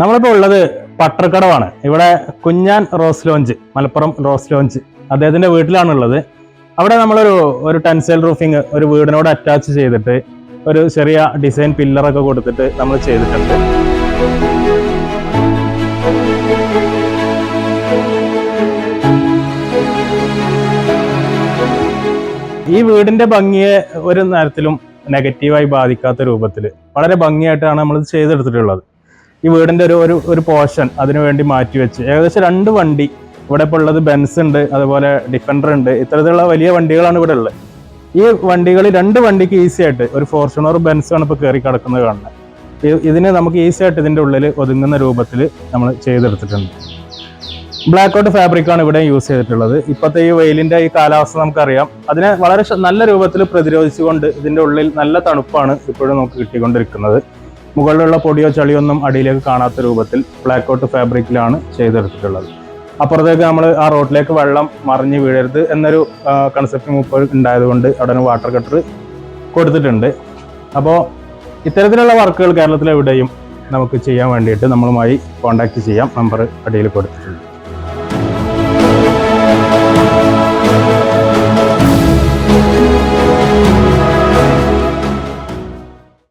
നമ്മളിപ്പോൾ ഉള്ളത് പട്ടർക്കടവാണ്. ഇവിടെ Kunhan rose lounge Malappuram rose lounge അദ്ദേഹത്തിന്റെ വീട്ടിലാണ് ഉള്ളത് അവിടെ നമ്മളൊരു ഒരു ടെൻസൈൽ റൂഫിങ് ഒരു വീടിനോട് അറ്റാച്ച് ചെയ്തിട്ട് ഒരു ചെറിയ ഡിസൈൻ പില്ലറൊക്കെ കൊടുത്തിട്ട് നമ്മൾ ചെയ്തിട്ടുണ്ട്. ഈ വീടിന്റെ ഭംഗിയെ ഒരു തരത്തിലും നെഗറ്റീവായി ബാധിക്കാത്ത രൂപത്തിൽ വളരെ ഭംഗിയായിട്ടാണ് നമ്മൾ ചെയ്തെടുത്തിട്ടുള്ളത്. ഈ വീടിന്റെ ഒരു ഒരു ഒരു പോർഷൻ അതിനു വേണ്ടി മാറ്റി വെച്ച്. ഏകദേശം രണ്ട് വണ്ടി ഇവിടെ ഇപ്പോൾ ഉള്ളത് ബെൻസ് ഉണ്ട് അതുപോലെ ഡിഫൻഡർ ഉണ്ട്. ഇത്തരത്തിലുള്ള വലിയ വണ്ടികളാണ് ഇവിടെ ഉള്ളത്. ഈ വണ്ടികൾ രണ്ട് വണ്ടിക്ക് ഈസി ആയിട്ട് ഒരു ഫോർച്യൂണർ ബെൻസ് ആണ് ഇപ്പോൾ കയറി കിടക്കുന്നത് കാണുന്നത്. ഇതിന് നമുക്ക് ഈസി ആയിട്ട് ഇതിന്റെ ഉള്ളിൽ ഒതുങ്ങുന്ന രൂപത്തിൽ നമ്മൾ ചെയ്തെടുത്തിട്ടുണ്ട്. ബ്ലാക്ക് ഔട്ട് ഫാബ്രിക്കാണ് ഇവിടെ യൂസ് ചെയ്തിട്ടുള്ളത്. ഇപ്പോഴത്തെ ഈ വെയിലിന്റെ ഈ കാലാവസ്ഥ നമുക്കറിയാം. അതിനെ വളരെ നല്ല രൂപത്തിൽ പ്രതിരോധിച്ചുകൊണ്ട് ഇതിന്റെ ഉള്ളിൽ നല്ല തണുപ്പാണ് ഇപ്പോഴും നമുക്ക് കിട്ടിക്കൊണ്ടിരിക്കുന്നത്. മുകളിലുള്ള പൊടിയോ ചളിയൊന്നും അടിയിലേക്ക് കാണാത്ത രൂപത്തിൽ ബ്ലാക്ക് ഔട്ട് ഫാബ്രിക്കിലാണ് ചെയ്തെടുത്തിട്ടുള്ളത്. അപ്പുറത്തേക്ക് നമ്മൾ ആ റോഡിലേക്ക് വെള്ളം മറിഞ്ഞ് വീഴരുത് എന്നൊരു കൺസെപ്റ്റ് മുപ്പത് ഉണ്ടായതുകൊണ്ട് അവിടെ വാട്ടർ കട്ടർ കൊടുത്തിട്ടുണ്ട്. അപ്പോൾ ഇത്തരത്തിലുള്ള വർക്കുകൾ കേരളത്തിലെവിടെയും നമുക്ക് ചെയ്യാൻ വേണ്ടിയിട്ട് നമ്മളുമായി കോൺടാക്ട് ചെയ്യാം. നമ്പർ അടിയിൽ കൊടുത്തിട്ടുണ്ട്.